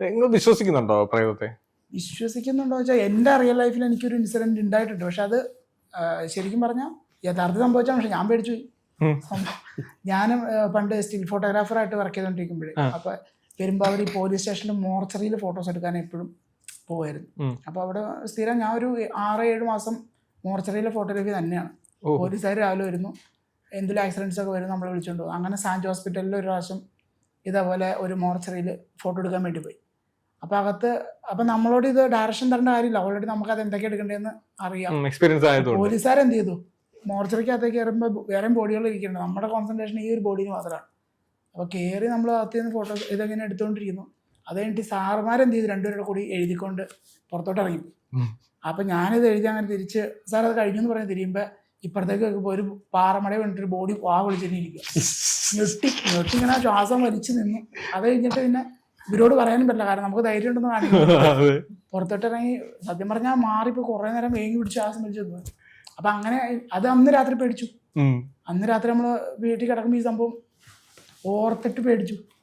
നിങ്ങൾ വിശ്വസിക്കുന്നുണ്ടോ പ്രേതത്തെ? വിശ്വസിക്കുന്നുണ്ടോ വെച്ചാൽ എന്റെ റിയൽ ലൈഫിൽ എനിക്കൊരു ഇൻസിഡന്റ് ഉണ്ടായിട്ടുണ്ട്. പക്ഷെ അത് ശരിക്കും പറഞ്ഞാൽ യഥാർത്ഥം സംഭവിച്ചാണ്. പക്ഷെ ഞാൻ പേടിച്ചു പോയി. ഞാനും പണ്ട് സ്റ്റിൽ ഫോട്ടോഗ്രാഫറായിട്ട് വർക്ക് ചെയ്തുകൊണ്ടിരിക്കുമ്പോഴേ അപ്പോൾ അപ്പൊ പെരുമ്പാവൂർ പോലീസ് സ്റ്റേഷനിൽ മോർച്ചറിയിൽ ഫോട്ടോസ് എടുക്കാൻ എപ്പോഴും പോവായിരുന്നു. അപ്പോൾ അവിടെ സ്ഥിരം ഞാൻ ഒരു ആറ് ഏഴ് മാസം മോർച്ചറിയിലെ ഫോട്ടോഗ്രാഫി തന്നെയാണ്. പോലീസുകാർ രാവിലെ വരുന്നു. എന്തെങ്കിലും ആക്സിഡൻസ് ഒക്കെ വരും നമ്മളെ വിളിച്ചുകൊണ്ട് പോകും. അങ്ങനെ സാൻജ് ഹോസ്പിറ്റലിൽ ഒരു പ്രാവശ്യം ഇതേപോലെ ഒരു മോർച്ചറിയിൽ ഫോട്ടോ എടുക്കാൻ വേണ്ടി പോയി. അപ്പോൾ അകത്ത് അപ്പൊ നമ്മളോട് ഇത് ഡയറക്ഷൻ തരേണ്ട കാര്യമില്ല. ഓൾറെഡി നമുക്ക് അത് എന്തൊക്കെ എടുക്കേണ്ടതെന്ന് അറിയാം. എക്സ്പീരിയൻസ് ആയതുകൊണ്ട്. പോലീസുകാർ എന്ത് ചെയ്തു? മോർച്ചറിക്കകത്തേക്ക് കയറുമ്പോൾ വേറെ ബോഡികൾ ഇരിക്കുന്നുണ്ട്. നമ്മുടെ കോൺസെൻട്രേഷൻ ഈ ഒരു ബോഡിന് മാത്രമാണ്. അപ്പോൾ കയറി നമ്മൾ അകത്ത് നിന്ന് ഫോട്ടോ ഇതെങ്ങനെ എടുത്തുകൊണ്ടിരിക്കുന്നു അത് കഴിഞ്ഞിട്ട് സാറുമാരെന്ത് ചെയ്തു? രണ്ടുപേരുടെ കൂടി എഴുതിക്കൊണ്ട് പുറത്തോട്ട് ഇറങ്ങി. അപ്പൊ അപ്പം ഞാനിത് എഴുതി അങ്ങനെ തിരിച്ച് സാർ അത് കഴിഞ്ഞു എന്ന് പറഞ്ഞ് തിരിയുമ്പോൾ ഇപ്പുറത്തേക്ക് ഒരു പാറമട വേണ്ടിട്ട് ബോഡി വാ വിളിച്ചിട്ടിരിക്കുക ഞെട്ടി ഞെട്ടി ഇങ്ങനെ ശ്വാസം വലിച്ചു നിന്നു. അത് കഴിഞ്ഞിട്ട് പിന്നെ ഇവരോട് പറയാനും പറ്റില്ല. കാരണം നമുക്ക് ധൈര്യം ഉണ്ടെന്ന് കാണിക്കും പുറത്തോട്ടിറങ്ങി സത്യം പറഞ്ഞാൽ മാറിപ്പോ കുറെ നേരം വേങ്ങി പിടിച്ച് ശ്വാസം സമയത്ത് നിന്നു അപ്പൊ അങ്ങനെ അത് അന്ന് രാത്രി പേടിച്ചു. അന്ന് രാത്രി നമ്മൾ വീട്ടിൽ കിടക്കുമ്പോൾ ഈ സംഭവം ഓർത്തിട്ട് പേടിച്ചു.